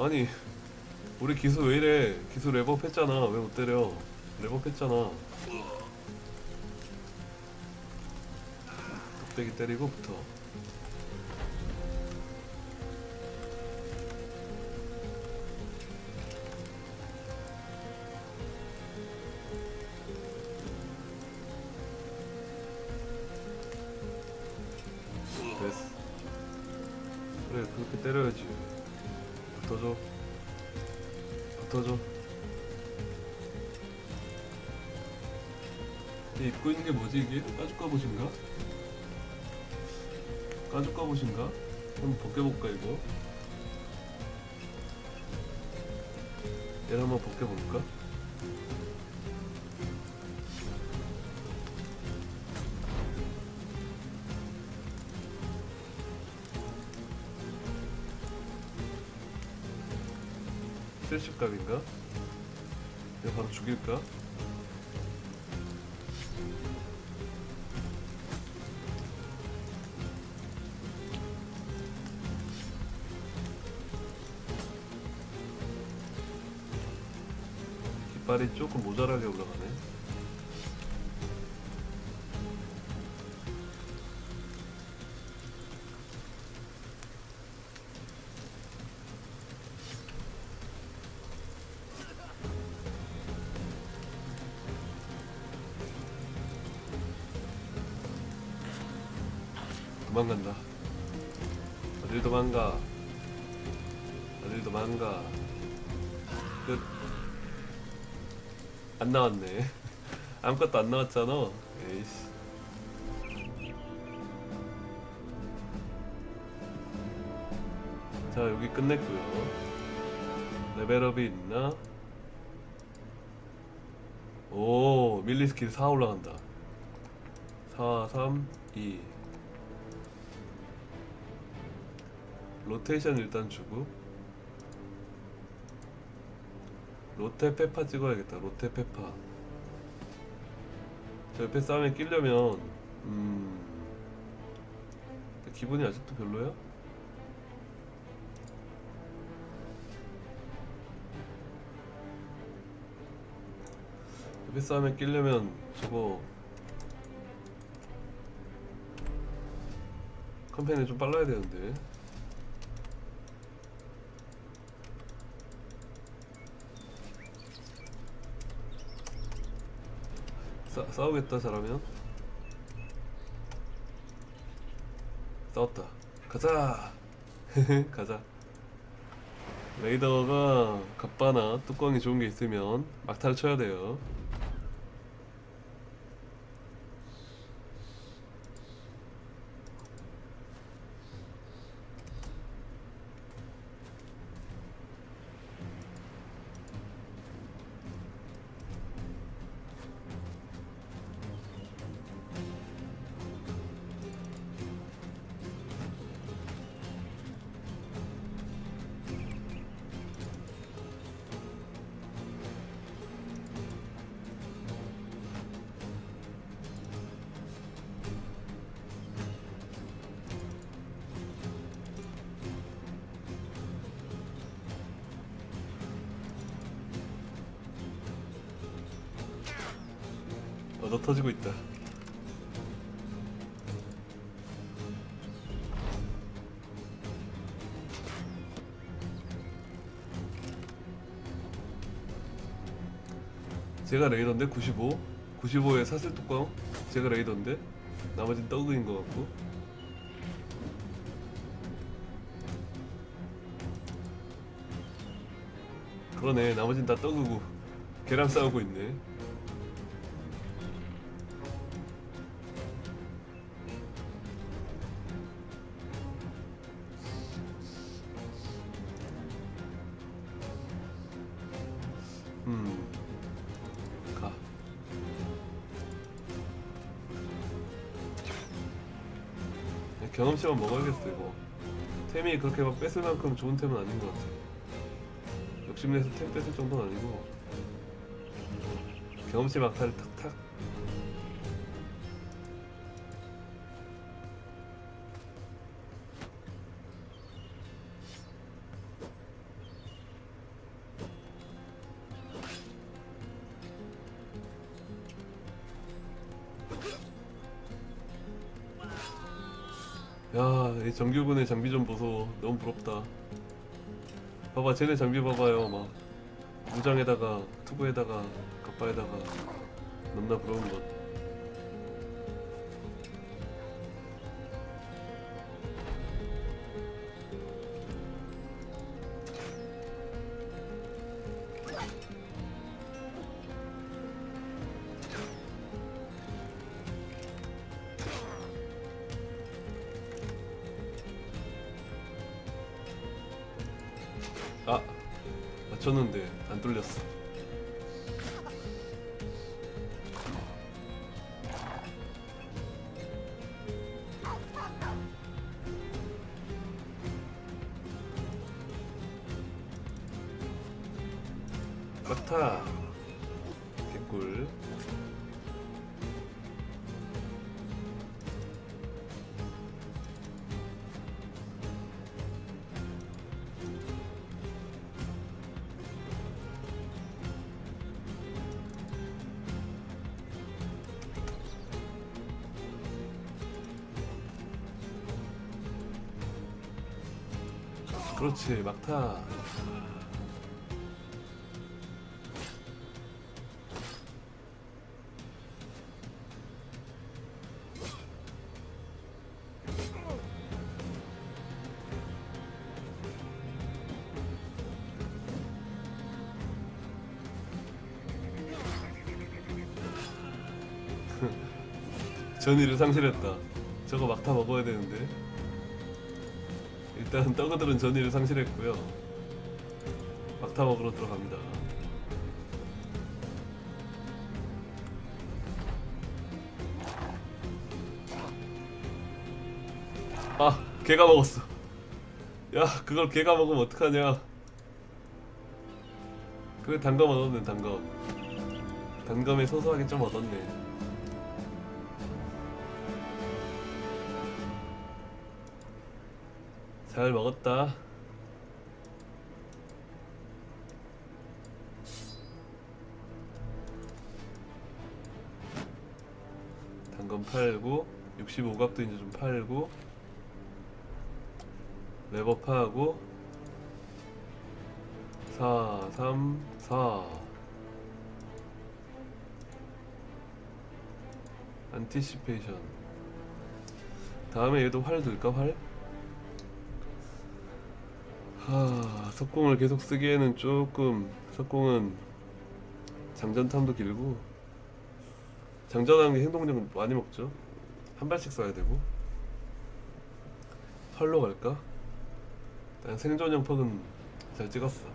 아니 우리 기수 왜 이래? 기수 랩업 했잖아. 왜 못 때려? 랩업 했잖아. 뚝배기 때리고 붙어 벗겨볼까? 실십각인가? 내가 바로 죽일까? 발이 조금 모자라게 올라가네. 안 나왔네. 아무것도 안 나왔잖아. 에이씨. 자, 여기 끝냈고요. 레벨업이 있나? 오, 밀리 스킬 4 올라간다. 4, 3, 2. 로테이션 일단 주고. 로테 페파 찍어야겠다. 로테 페파. 저 옆에 싸움에 끼려면 음 기분이 아직도 별로야? 옆에 싸움에 끼려면 저거 컴페인이 좀 빨라야 되는데 싸, 싸우겠다 잘하면. 싸웠다. 가자. 가자. 레이더가 갑바나 뚜껑이 좋은 게 있으면 막타를 쳐야 돼요 얻어 터지고 있다. 제가 레이더인데 95 95에 사슬 뚜껑? 제가 레이더인데? 나머진 떡인 것 같고. 그러네 나머진 다 떡이고. 걔랑 싸우고 있네 경험치만 먹어야겠어 이거. 템이 그렇게 막 뺏을 만큼 좋은 템은 아닌 것 같아. 욕심내서 템 뺏을 정도는 아니고 경험치 막타를 탁탁. 정규군의 장비 좀 보소. 너무 부럽다. 봐봐, 쟤네 장비 봐봐요. 막 무장에다가 투구에다가 갑바에다가 넘나 부러운 것. 맞췄는데 안 뚫렸어. 그렇지 막타. 전의를 상실했다. 저거 막타 먹어야 되는데. 일단 떡어들은 전의를 상실했고요. 막타 먹으러 들어갑니다. 아, 개가 먹었어. 야, 그걸 개가 먹으면 어떡하냐. 그래, 단검 얻었네, 단검. 단검에 소소하게 좀 얻었네. 잘 먹었다. 단검 팔고 65각도 이제 좀 팔고 레버 파하고 4 3 4 안티시페이션 다음에 얘도 활 들까 활? 하, 석공을 계속 쓰기에는 조금 석공은 장전탐도 길고 장전하는 게 행동력 많이 먹죠. 한 발씩 써야 되고 활로 갈까? 일단 생존형 퍽은 잘 찍었어.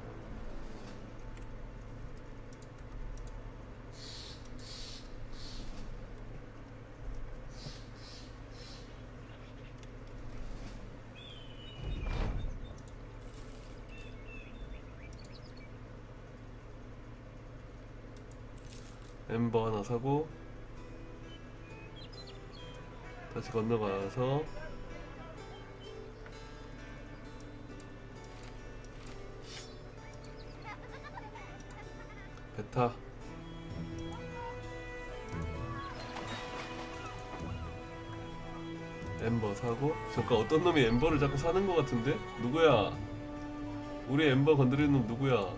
엠버 하나 사고 다시 건너가서 베타. 엠버 사고? 잠깐 어떤 놈이 엠버를 자꾸 사는 것 같은데? 누구야? 우리 엠버 건드리는 놈 누구야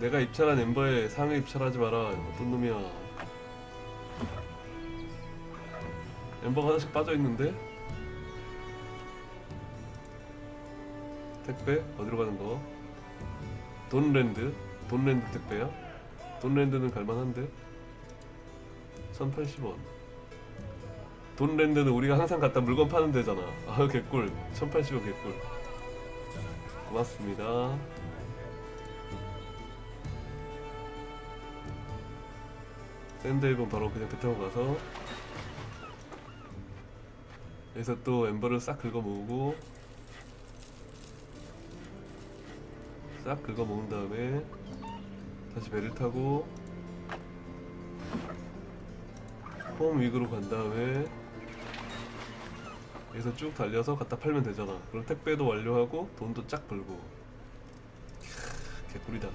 내가 입찰한 엠버에 상해 입찰하지 마라. 어떤 놈이야? 엠버가 하나씩 빠져 있는데? 택배 어디로 가는 거? 돈랜드 돈랜드 택배야? 돈랜드는 갈만한데? 1,080원. 돈랜드는 우리가 항상 갖다 물건 파는 데잖아. 아 개꿀. 1,080원 개꿀. 고맙습니다. 샌드헤븐 바로 그냥 배 타고 가서 여기서 또 엠버를 싹 긁어 모으고 싹 긁어 모은 다음에 다시 배를 타고 홈 위그로 간 다음에 여기서 쭉 달려서 갖다 팔면 되잖아. 그럼 택배도 완료하고 돈도 쫙 벌고. 캬, 개꿀이다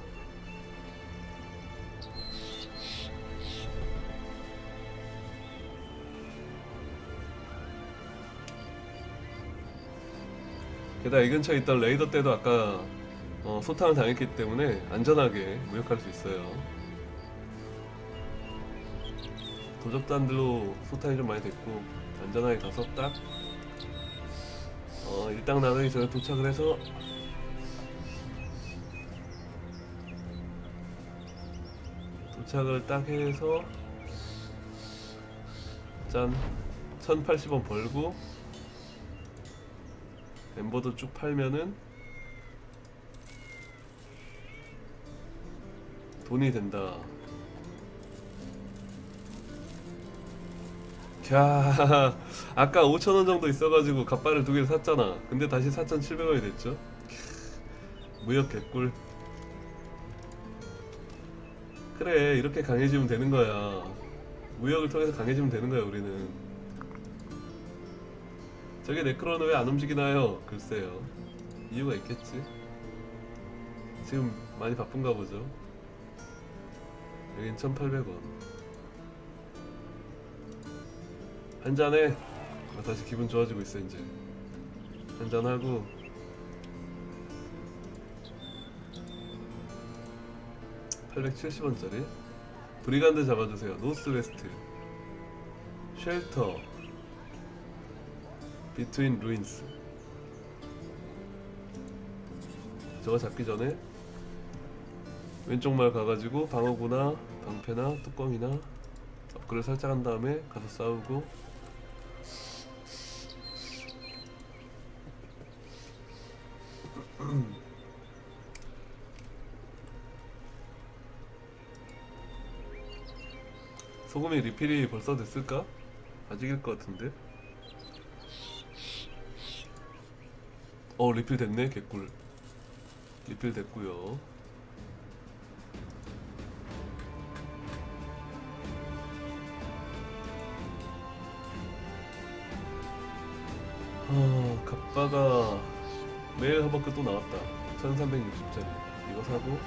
게다가 이 근처에 있던 레이더 때도 아까 어, 소탕을 당했기 때문에 안전하게 무역할 수 있어요. 도적단들로 소탕이 좀 많이 됐고 안전하게 가서 딱 어, 일당 나가기 전에 도착을 해서 도착을 딱 해서 짠 1080원 벌고 엠버도 쭉 팔면은 돈이 된다. 캬, 아까 5,000원 정도 있어가지고 갓발을 두 개를 샀잖아. 근데 다시 4,700원이 됐죠. 캬, 무역 개꿀. 그래, 이렇게 강해지면 되는 거야. 무역을 통해서 강해지면 되는 거야, 우리는. 저게 네크로는 왜 안 움직이나요? 글쎄요. 이유가 있겠지. 지금 많이 바쁜가 보죠. 여긴 1,800원. 한 잔에 아, 다시 기분 좋아지고 있어 이제. 한 잔 하고 (870원짜리) 브리간드 잡아주세요 노스웨스트 쉘터 비트윈 루인스 저거 잡기 전에 왼쪽 말 가가지고 방어구나 방패나 뚜껑이나 업글을 살짝 한 다음에 가서 싸우고. 소금이 리필이 벌써 됐을까? 아직일 것 같은데 어 리필 됐네 개꿀. 리필 됐고요. 아 갑바가 매일 허벅크 또 나왔다. 1360짜리. 이거 사고.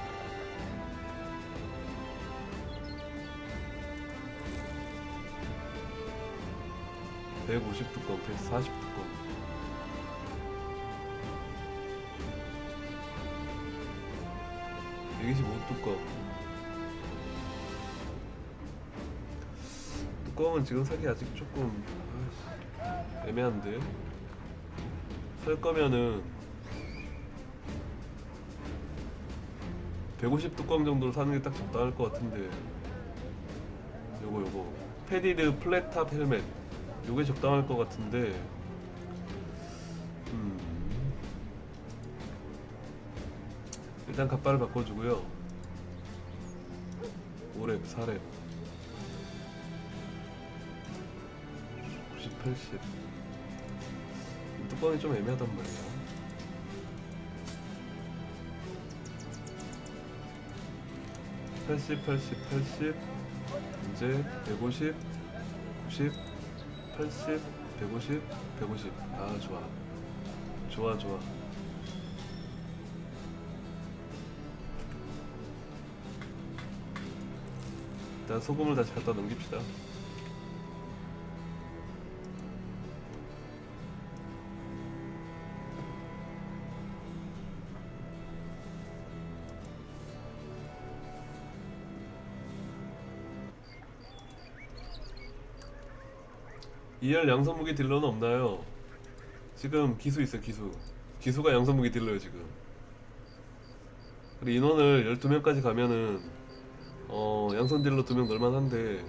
(150 뚜껑) (140 뚜껑) (125 뚜껑) 뚜껑은 지금 사기 아직 조금 애매한데? 살 거면은 150 뚜껑 정도로 사는 게 딱 적당할 것 같은데. 요거 요거. 패디드 플랫탑 헬멧. 요게 적당할 것 같은데. 음 일단 갑바를 바꿔주고요 5렙 4렙 90 80 뚜껑이 좀 애매하단 말이야. 팔십, 팔십, 팔십, 이제 백오십, 구십, 팔십, 백오십, 백오십. 아 좋아, 좋아, 좋아. 일단 소금을 다시 갖다 넘깁시다. 이열 양선무기 딜러는 없나요? 지금 기수 있어 기수 기수가 양선무기 딜러요 지금 그리고 인원을 12명까지 가면은 어 양선 딜러 2명 넣을만한데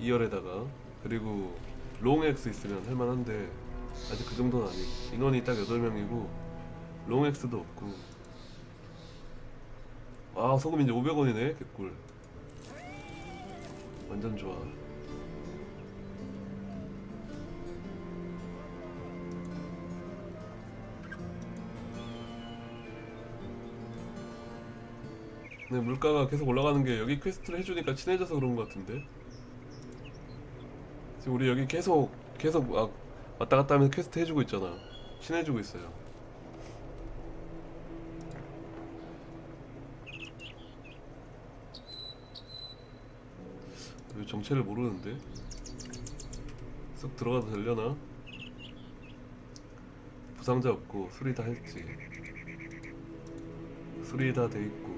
2열에다가. 그리고 롱엑스 있으면 할만한데 아직 그 정도는 아니고 인원이 딱 8명이고 롱엑스도 없고. 아 소금 이제 500원이네 개꿀. 완전 좋아 근데 물가가 계속 올라가는 게 여기 퀘스트를 해주니까 친해져서 그런 것 같은데. 지금 우리 여기 계속 계속 막 왔다 갔다 하면서 퀘스트 해주고 있잖아. 친해지고 있어요. 왜 정체를 모르는데? 쓱 들어가도 되려나? 부상자 없고 수리 다 했지 수리 다 돼 있고.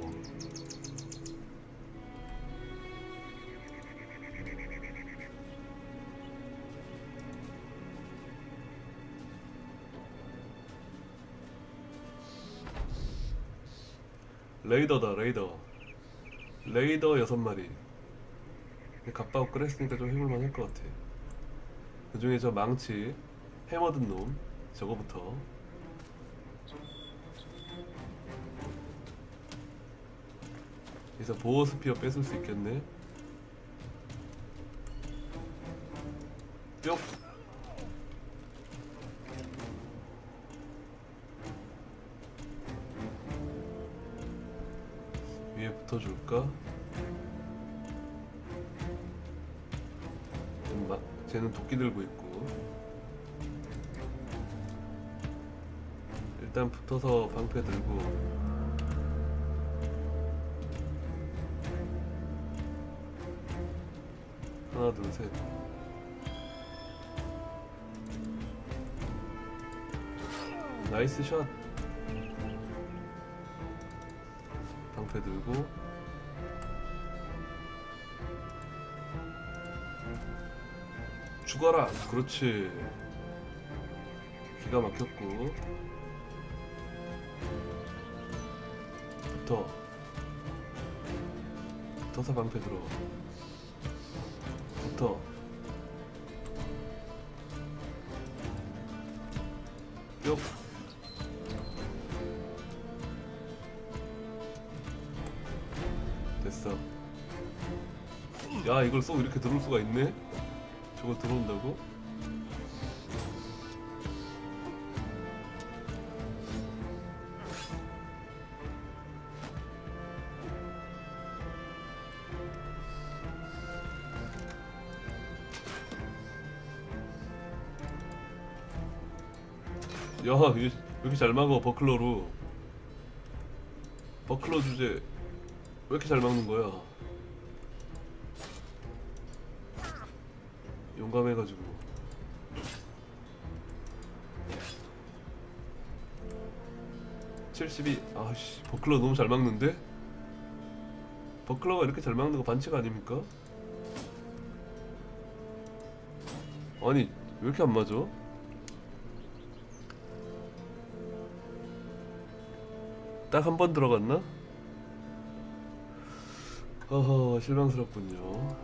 레이더다 레이더. 레이더 여섯 마리. 갑바 업그레이드 했으니까 좀 해볼만 할 것 같아. 그 중에 저 망치 해머 든 놈 저거부터 여기서 보호 스피어 뺏을 수 있겠네. 뿅. 위에 붙어줄까? 음, 마- 쟤는 도끼 들고 있고. 일단 붙어서 방패 들고 둘 셋. 나이스 샷. 방패 들고. 죽어라. 그렇지. 기가 막혔고. 붙어. 붙어서 방패 들어 뿅 됐어. 야 이걸 쏙 이렇게 들어올 수가 있네? 저거 들어온다고? 야, 왜 이렇게 잘 막어 버클러로? 버클러 주제 왜 이렇게 잘 막는 거야? 용감해가지고. (72) 아씨 버클러 너무 잘 막는데 버클러가 이렇게 잘 막는 거 반칙 아닙니까 아니 왜 이렇게 안 맞아 딱 한 번 들어갔나 허허 실망스럽군요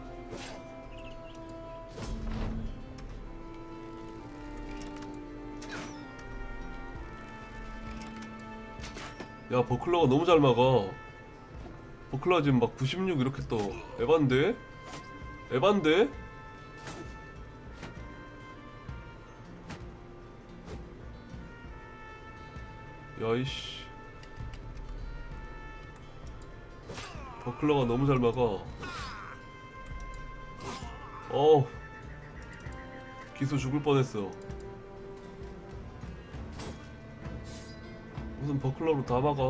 야 버클러가 너무 잘 막아 버클러 지금 막 96 이렇게 떠 에반데? 에반데? 야이씨 클러가 너무 잘 막아. 어 기수 죽을 뻔했어. 무슨 버클러로 다 막아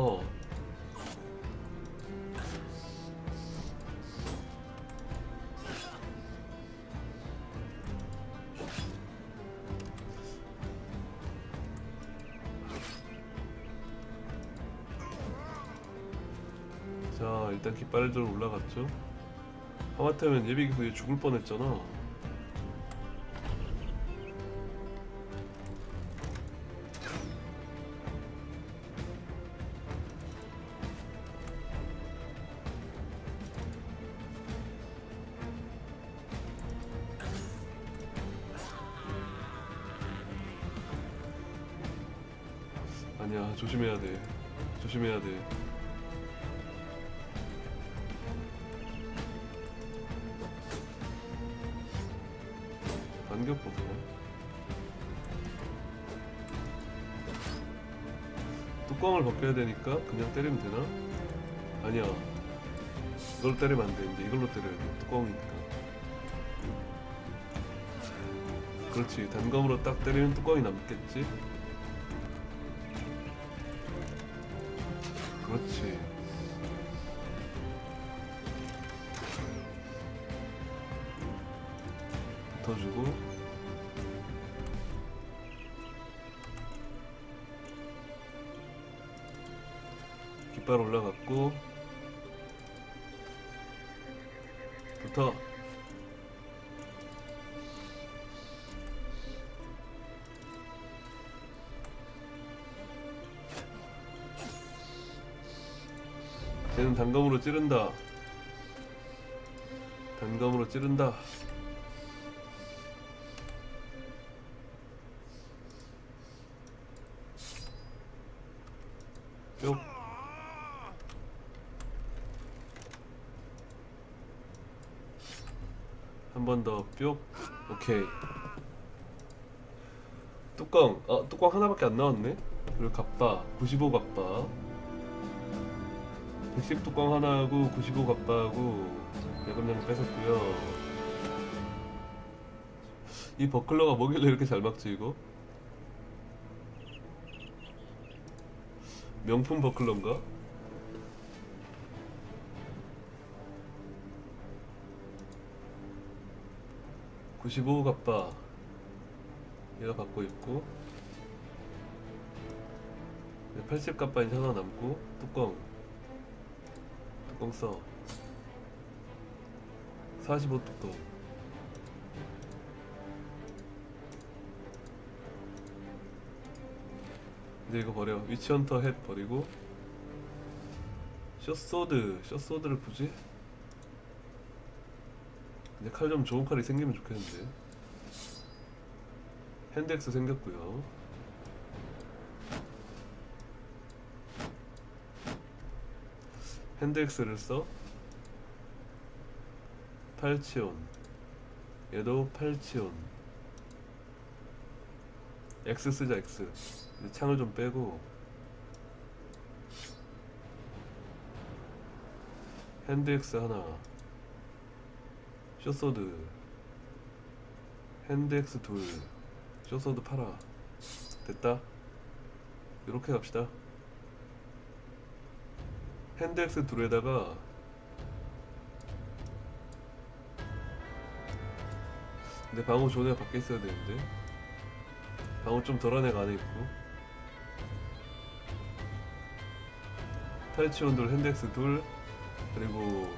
깃발들 올라갔죠? 하마터면 예비 기수에 죽을 뻔했잖아 보소 뚜껑을 벗겨야 되니까 그냥 때리면 되나? 아니야. 이걸 때리면 안 되는데 이걸로 때려야 돼. 뚜껑이니까. 그렇지. 단검으로 딱 때리면 뚜껑이 남겠지 단검으로 찌른다. 단검으로 찌른다. 뿅 한 번 더. 뿅. 오케이. 뚜껑. 어 뚜껑 하나밖에 안 나왔네. 그리고 갑바. 95 갑바 110 뚜껑 하나하고 95 갑바하고 예금량 뺏었고요. 이 버클러가 뭐길래 이렇게 잘 막지 이거? 명품 버클러인가? (95) 갑바. 얘가 받고 있고. 80 갑바 이제 하나 남고 뚜껑 뚜껑 써45 뚜껑 이제 이거 버려. 위치헌터 햇 버리고. 숏소드. 숏소드를 굳이? 이제 칼 좀 좋은 칼이 생기면 좋겠는데. 핸드엑스 생겼고요 핸드엑스를 써? 팔치온. 얘도 팔치온. X 쓰자 X. 창을 좀 빼고. 핸드엑스 하나. 쇼소드. 핸드엑스 둘. 쇼소드 팔아. 됐다? 이렇게 갑시다 핸드엑스 둘에다가 근데 방어 존에 밖에 있어야 되는데. 방어 좀 덜한 애가 안에 있고. 탈치온 둘 핸드엑스 둘 그리고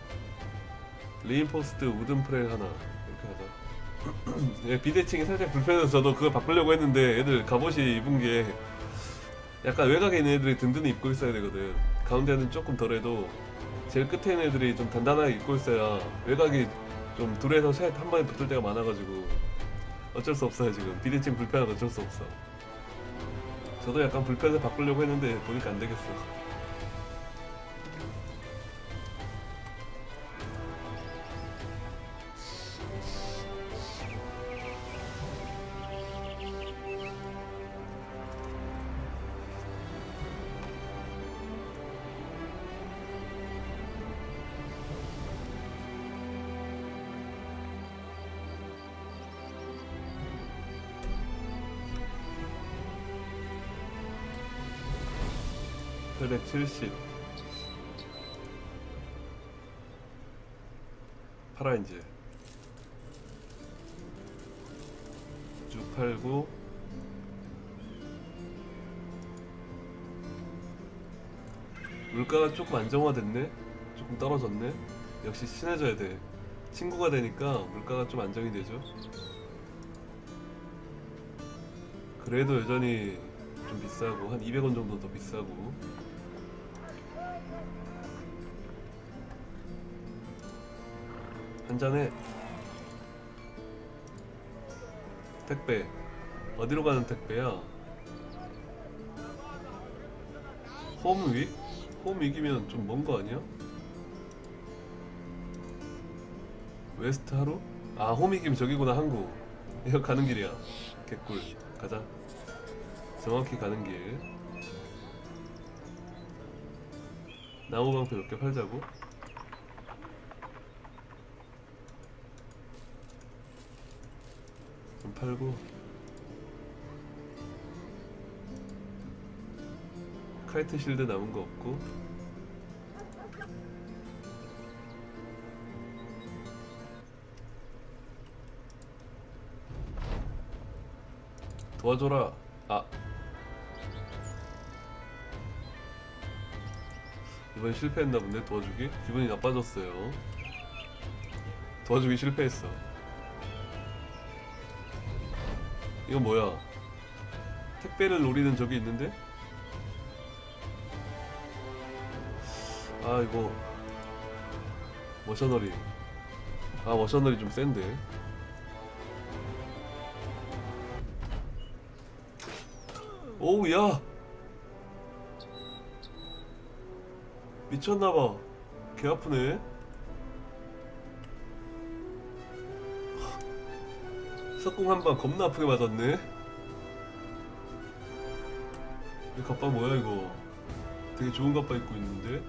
리인포스트 우든 프렐 하나. 이렇게 하자. 예, 비대칭이 살짝 불편해서 저도 그걸 바꾸려고 했는데 애들 갑옷이 입은 게 약간 외곽에 있는 애들이 든든히 입고 있어야 되거든 가운데는 조금 덜해도 제일 끝에 있는 애들이 좀 단단하게 입고 있어야 외곽이 좀 둘에서 셋 한 번에 붙을 때가 많아가지고 어쩔 수 없어요 지금. 비대칭 불편한 어쩔 수 없어. 저도 약간 불편해서 바꾸려고 했는데 보니까 안 되겠어 (870) 팔아 이제. 쭉 팔고 물가가 조금 안정화됐네? 조금 떨어졌네? 역시 친해져야 돼. 친구가 되니까 물가가 좀 안정이 되죠. 그래도 여전히 좀 비싸고 한 200원 정도 더 비싸고 한 잔에 택배 어디로 가는 택배야? 홈윅? 홈윅이면 좀 먼 거 아니야? 웨스트 하루? 아 홈윅이면 저기구나 한국 이거 가는 길이야 개꿀 가자 정확히 가는 길 나무 방패 몇 개 팔자고 팔고 카이트 실드 남은 거 없고 도와줘라 아 이번 실패했나 본데 도와주기? 기분이 나빠졌어요. 도와주기 실패했어. 이건 뭐야? 택배를 노리는 적이 있는데? 아 이거. 머셔너리. 아 머셔너리 좀 센데. 오우 야! 미쳤나봐. 개 아프네 석궁 한 방 겁나 아프게 맞았네 이 갑바 뭐야 이거 되게 좋은 갑바 입고 있는데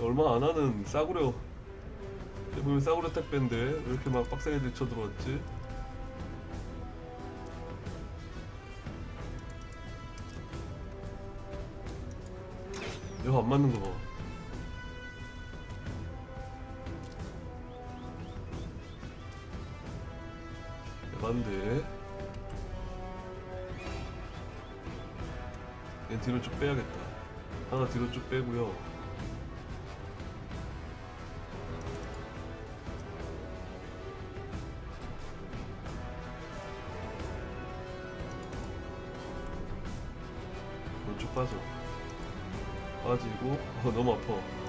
얼마 안 하는 싸구려 보면 싸구려 택배인데 왜 이렇게 막 빡세게 들쳐 들어왔지? 이거 안 맞는 거 봐. 반데. 얘 뒤로 쭉 빼야겠다. 하나 뒤로 쭉 빼고요. 뒤로 쭉 빠져. 빠지고 어, 너무 아파.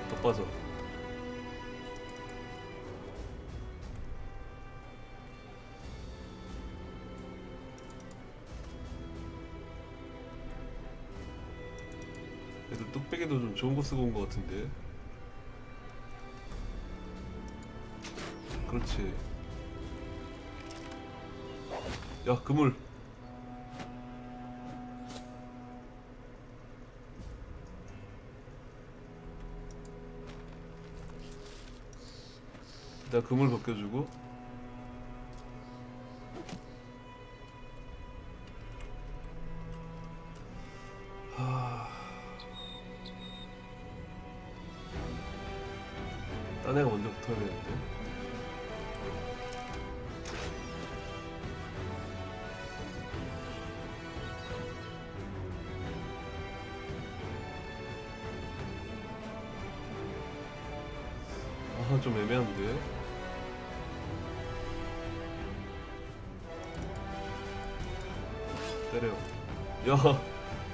더 빠져. 좋은 거 쓰고 온 거 같은데. 그렇지. 야 그물. 일단 그물 벗겨주고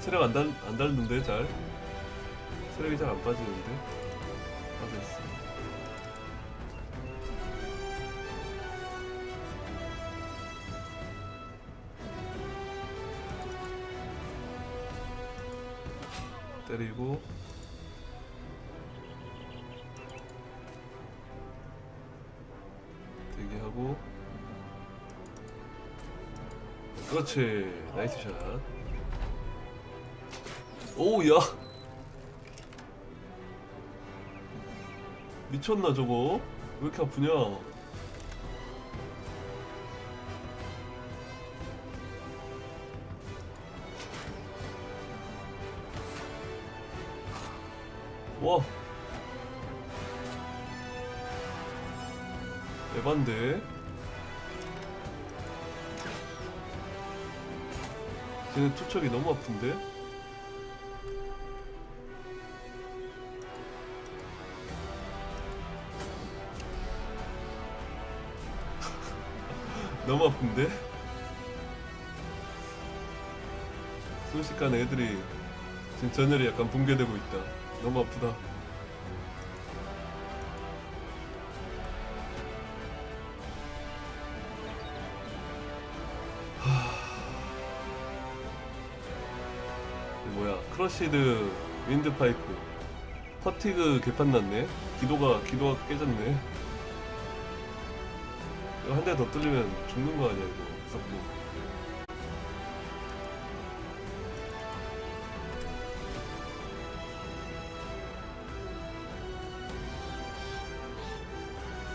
체력 안, 달, 안 닳는데 잘. 체력이 잘 안 빠지는데. 빠져있어. 때리고. 대기하고. 그렇지. 나이스 샷 오야. 미쳤나 저거? 왜 이렇게 아프냐? 와. 에반데. 쟤는 투척이 너무 아픈데? 너무 아픈데? 순식간에 애들이 지금 전열이 약간 붕괴되고 있다. 너무 아프다. 이거 뭐야? 크러쉬드 윈드파이프. 퍼티그 개판 났네? 기도가 기도가 깨졌네 이거 한 대 더 뚫리면 죽는 거 아니야 이거. 무섭고